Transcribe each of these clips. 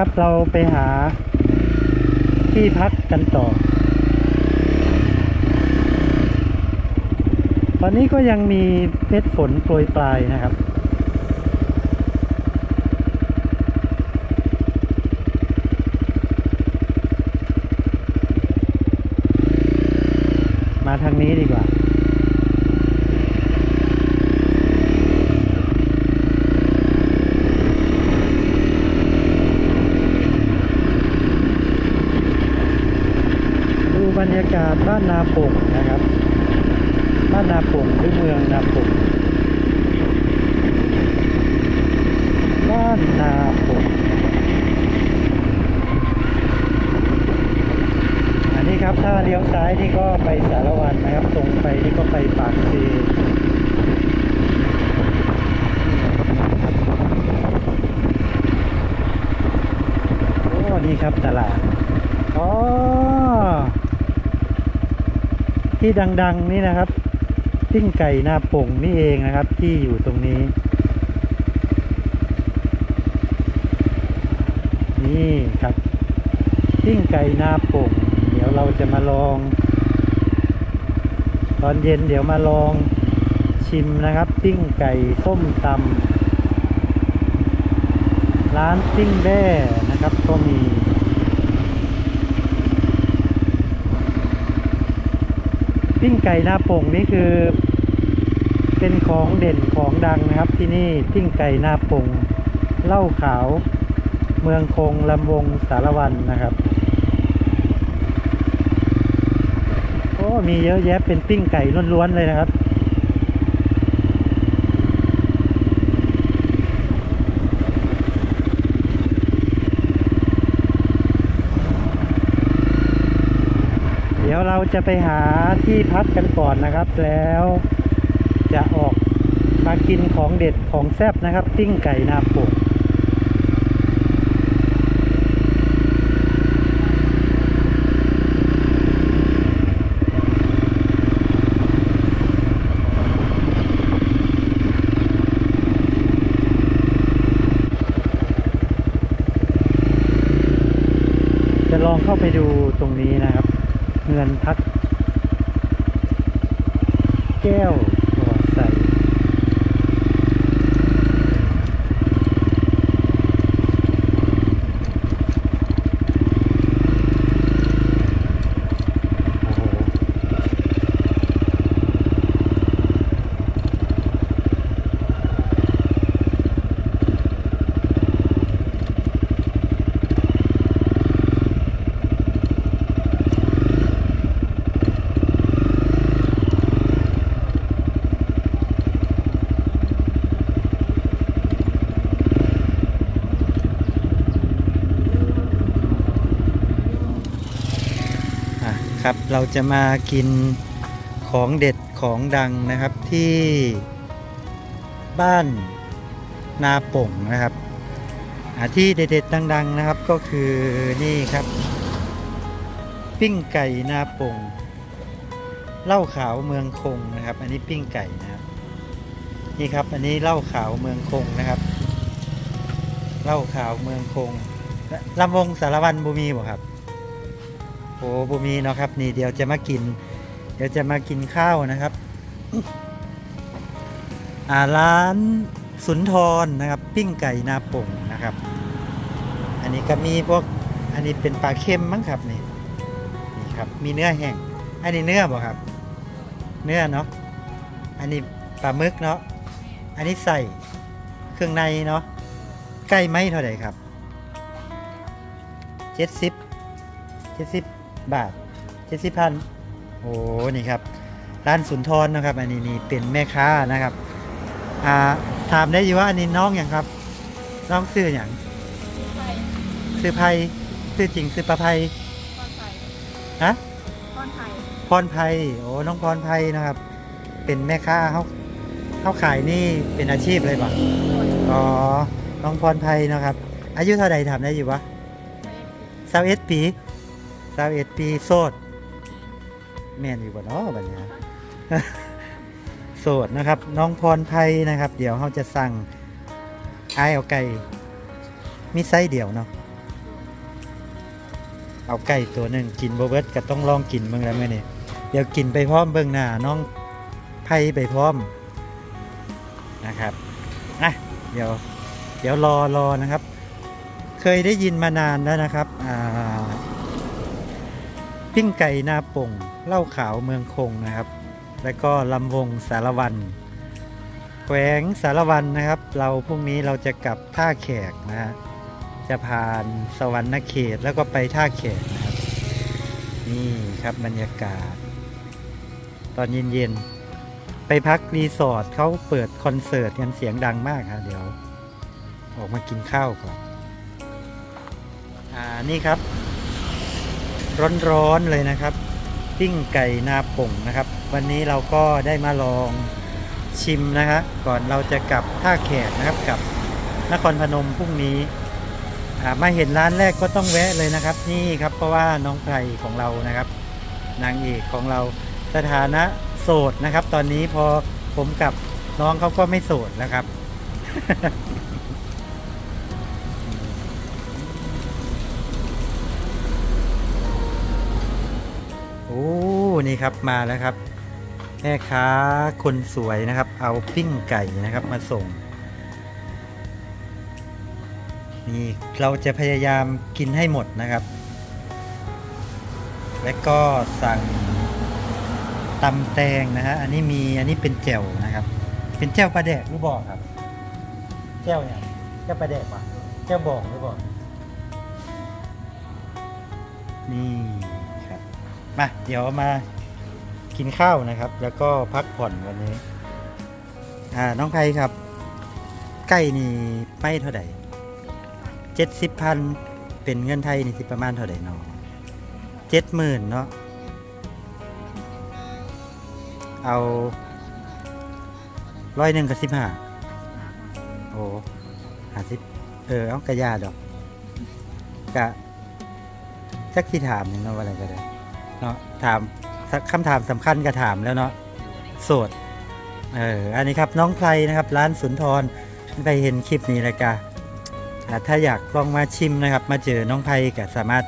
ครับ เราไปหาที่พักกันต่อ ตอนนี้ก็ยังมีเม็ดฝนโปรยปลายนะครับ มาทางนี้ดีกว่า ดูบรรยากาศบ้านนาปงนะครับ บ้านนาปงหรือเมืองนาปงบ้านนาปงอันนี้ครับถ้าเลี้ยวซ้ายนี่ก็ไปสารวันนะครับ ตรงไปนี่ก็ไปปากซีโอ้นี่ครับตลาด อ๋อ ที่ดังๆนี่นะครับปิ้งไก่หน้าป่งนี่เองนะครับ ที่อยู่ตรงนี้ นี่ครับปิ้งไก่หน้าป่งเดี๋ยวเราจะมาลอง ตอนเย็นเดี๋ยวมาลองชิมนะครับปิ้งไก่ส้มตำร้านปิ้งแบ้นะครับก็มี ปิ้งไก่หน้าโป่งนี่คือ เป็นของเด่นของดังนะครับ ที่นี่ปิ้งไก่หน้าโป่งเหล้าขาว เมืองคงลำวงสารวันนะครับโอ้มีเยอะแยะเป็นปิ้งไก่ล้วนๆเลยนะครับ เดี๋ยวเรา จะไปหาที่พักกันก่อนนะครับ แล้วจะออกมากินของเด็ดของแซ่บนะครับ ปิ้งไก่นาโปะลองเข้าไปดูตรงนี้นะครับ เงินพัก แก้วหัวใสโอ้โห อะครับ เราจะมากินของเด็ดของดังนะครับที่บ้านนาป่งนะครับที่เด็ดๆดัง ๆนะครับก็คือนี่ครับ ปิ้งไก่นาป่งเหล้าขาวเมืองคงนะครับ อันนี้ปิ้งไก่นะครับนี่ครับ อันนี้เหล้าขาวเมืองคงนะครับเหล้าขาวเมืองคงและลำวงสารวันบุมีบ่ครับ โอ้บุมีเนาะครับ นี่เดี๋ยวจะมากิน เดี๋ยวจะมากินข้าวนะครับ อ่าร้านสุนทรนะครับ ปิ้งไก่นาป่งนะครับ อันนี้ก็มีพวกอันนี้เป็นปลาเค็มมั้งครับนี่นี่ครับ มีเนื้อแห้งอันนี้เนื้อบ่ครับ เนื้อเนาะอันนี้ปลาหมึกเนาะอันนี้ใส่เครื่องในเนาะใกล้ไหมเท่าไหร่ครับเจ็ดสิบเจ็ดสิบ บาทเจ็ดสิบพันโอ้นี่ครับ ร้านสุนทรนะครับ อันนี้นี่เป็นแม่ค้านะครับอ่าถามได้อยู่ว่าอันนี้น้องอย่างครับ น้องซื้ออย่างซื้อไพซื้อจริงซื้อปลาไพพรไทยฮะพรไทยพรไพโอ้น้องพรไพนะครับ เป็นแม่ค้าเขาเขาขายนี่เป็นอาชีพเลยป่ะอ๋อน้องพรไพนะครับ อายุเท่าไหร่ถามได้อยู่วะสาวเอสปี สาวเอสปีโสด แม่นอยู่บ่เนาะบัดเนี้ยโสดนะครับ น้องพรไพนะครับ เดี๋ยวเขาจะสั่งไอเอาไก่มีไซส์เดี่ยวเนาะเอาไก่ตัวหนึ่งกินโบเบิร์ตก็ต้องลองกินเบิ่งแล้วเมื่อนี้เดี๋ยวกินไปพร้อมเบิ่งหน้าน้องไพไปพร้อมนะครับอะเดี๋ยวเดี๋ยวรอรอนะครับ เคยได้ยินมานานแล้วนะครับอ่า ปิ้งไก่นาป่งเหล้าขาวเมืองคงนะครับ แล้วก็ลำวงสารวัน แขวงสารวันนะครับ เราพรุ่งนี้เราจะกลับท่าแขกนะฮะจะผ่านสวรรณเขตแล้วก็ไปท่าแขกนะครับ นี่ครับบรรยากาศ ตอนเย็นๆไปพักรีสอร์ทเขาเปิดคอนเสิร์ตกันเสียงดังมากครับเดี๋ยว ออกมากินข้าวก่อน อ่านี่ครับ ร้อนๆเลยนะครับปิ้งไก่นาป่งนะครับ วันนี้เราก็ได้มาลองชิมนะฮะก่อนเราจะกลับท่าแขกนะครับกับนครพนมพรุ่งนี้มาเห็นร้านแรกก็ต้องแวะเลยนะครับ นี่ครับเพราะว่าน้องไพรของเรานะครับ นางเอกของเราสถานะโสดนะครับ ตอนนี้พอผมกับน้องเขาก็ไม่โสดแล้วครับ นี่ครับมาแล้วครับแม่ค้าคนสวยนะครับ เอาปิ้งไก่นะครับมาส่งนี่เราจะพยายามกินให้หมดนะครับ และก็สั่งตำแตงนะฮะอันนี้มีอันนี้เป็นแจ่วนะครับ เป็นแจ่วปลาแดกหรือบอกครับแจ่วเนี่ยแจ่วปลาแดกปะแจ่วบอกหรือบอกนี่ มาเดี๋ยวมากินข้าวนะครับ แล้วก็พักผ่อนวันนี้ อ่าน้องไพครับไก่นี่ไม่เท่าไหร่เจ็ดสิบพันเป็นเงินไทยนี่สิประมาณเท่าไหร่เนาะเจ็ดหมื่นเนาะเอาร้อยหนึ่งกับสิบห้าโอ้หาสิบเออเอากระยาดอกกะจักที่ถามนี่เนาะว่าอะไรก็ได้ เนาะถามคำถามสำคัญก็ถามแล้วเนาะโสดเอออันนี้ครับน้องไพรนะครับ ร้านสุนทรไปเห็นคลิปนี้แล้วกะถ้าอยากลองมาชิมนะครับ มาเจอน้องไพรก็สามารถ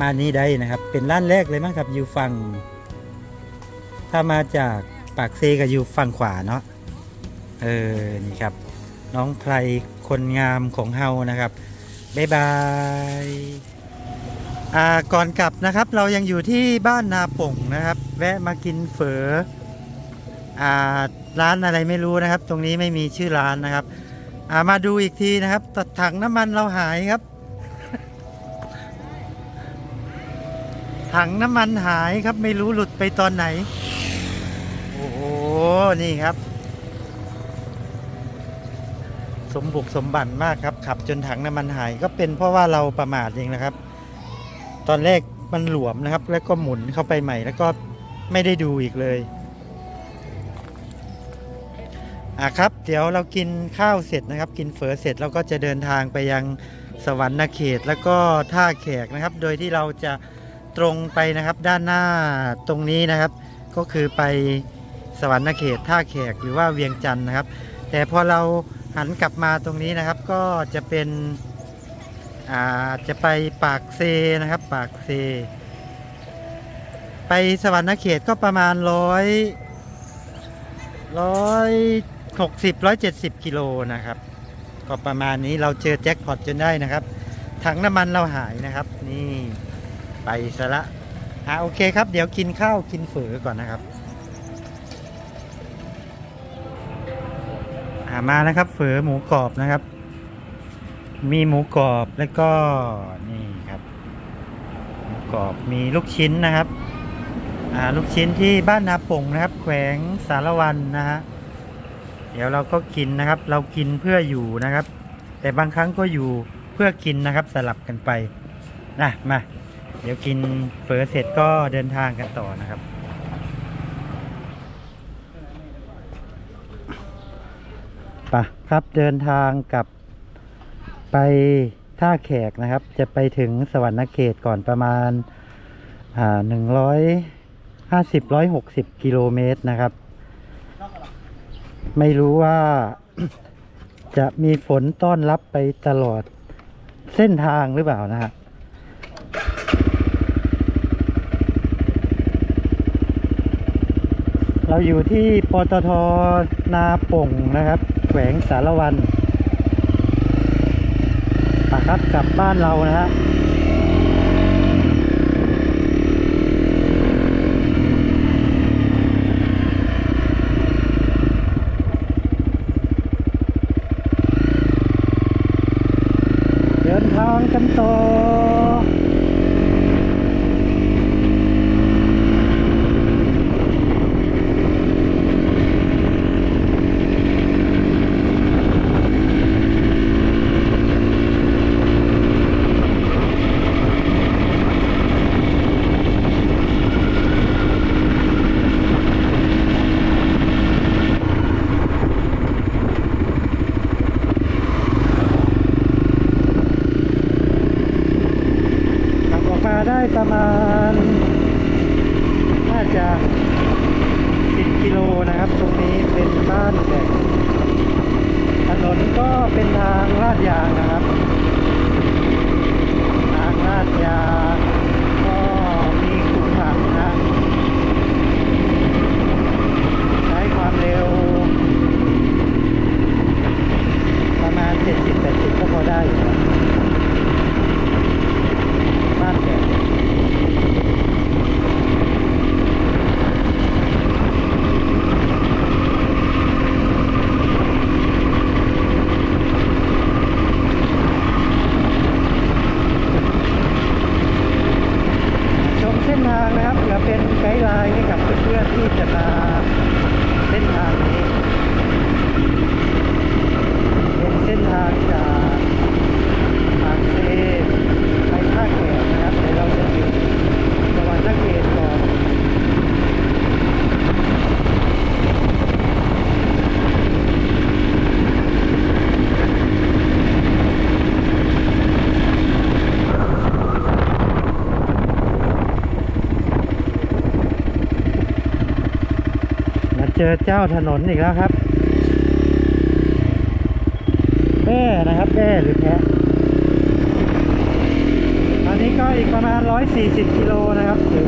มานี้ได้นะครับ เป็นร้านแรกเลยมั้งครับอยู่ฝั่งถ้ามาจากปากเซก็อยู่ฝั่งขวาเนาะเออนี่ครับ น้องไพรคนงามของเฮานะครับบ๊ายบาย ก่อนกลับนะครับเรายังอยู่ที่บ้านนาป่งนะครับ แวะมากินเฝออ่าร้านอะไรไม่รู้นะครับ ตรงนี้ไม่มีชื่อร้านนะครับามาดูอีกทีนะครับตถังน้ำมันเราหายครับ ถังน้ำมันหายครับไม่รู้หลุดไปตอนไหน โอ้โหนี่ครับ สมบุกสมบันมากครับขับจนถังน้ำมันหายก็เป็นเพราะว่าเราประมาทเองนะครับ ตอนแรกมันหลวมนะครับ แล้วก็หมุนเข้าไปใหม่ แล้วก็ไม่ได้ดูอีกเลยอะครับ เดี๋ยวเรากินข้าวเสร็จนะครับ กินเฝอเสร็จเราก็จะเดินทางไปยังสวรรณเขตแล้วก็ท่าแขกนะครับ โดยที่เราจะตรงไปนะครับด้านหน้าตรงนี้นะครับ ก็คือไปสวรรณเขตท่าแขกหรือว่าเวียงจันทร์นะครับ แต่พอเราหันกลับมาตรงนี้นะครับ ก็จะเป็น อาจะไปปากเซนะครับ ปากเซ ไปสวรรณเขตก็ประมาณร้อยร้อยหกสิบร้อยเจ็ดสิบกิโลนะครับ ก็ประมาณนี้เราเจอแจ็คพอตจนได้นะครับ ถังน้ำมันเราหายนะครับ นี่ไปซะละอ่าโอเคครับ เดี๋ยวกินข้าวกินเฝอก่อนนะครับอ่ามานะครับเฝอหมูกรอบนะครับ มีหมูกรอบแล้วก็นี่ครับหมูกรอบมีลูกชิ้นนะครับอ่าลูกชิ้นที่บ้านนาป่งนะครับ แขวงสารวันนะฮะเดี๋ยวเราก็กินนะครับ เรากินเพื่ออยู่นะครับ แต่บางครั้งก็อยู่เพื่อกินนะครับสลับกันไปนะมาเดี๋ยวกินเฟอเสร็จก็เดินทางกันต่อนะครับไปะครับเดินทางกับ ไปท่าแขกนะครับ จะไปถึงสวรรค์เขตก่อนประมาณหนึ่งร้อยห้าสิบร้อยหกสิบกิโลเมตรนะครับ ไม่รู้ว่าจะมีฝนต้อนรับไปตลอดเส้นทางหรือเปล่านะฮะเราอยู่ที่ปตทนาป่งนะครับ แขวงสารวัน ครับกลับบ้านเรานะฮะ เดินทางกันต่อ ขับออกมา ได้ประมาณ น่าจะ 10 กิโลนะครับ ตรงนี้เป็นบ้านแก่ถนนก็เป็นทางลาดยางนะครับ ทางลาดยางก็มีขรุขระนะ ใช้ความเร็ว ประมาณ 70-80 ก็พอได้อยู่ครับ บ้านแก่ชมเส้นทางนะครับเพื่อเป็นไกด์ไลน์ให้กับ เพื่อนๆที่จะมาเส้นทางนี้ เป็นเส้นทางจากปากเซไปท่าแขกนะครับเดี๋ยวเราจะอยู่จังหวัดท่าเขตก่อนมา เจอเจ้าถนนอีกแล้วครับแม่นะครับแม่หรือแพะตอนนี้ก็อีกประมาณ 140 กิโลนะครับถึง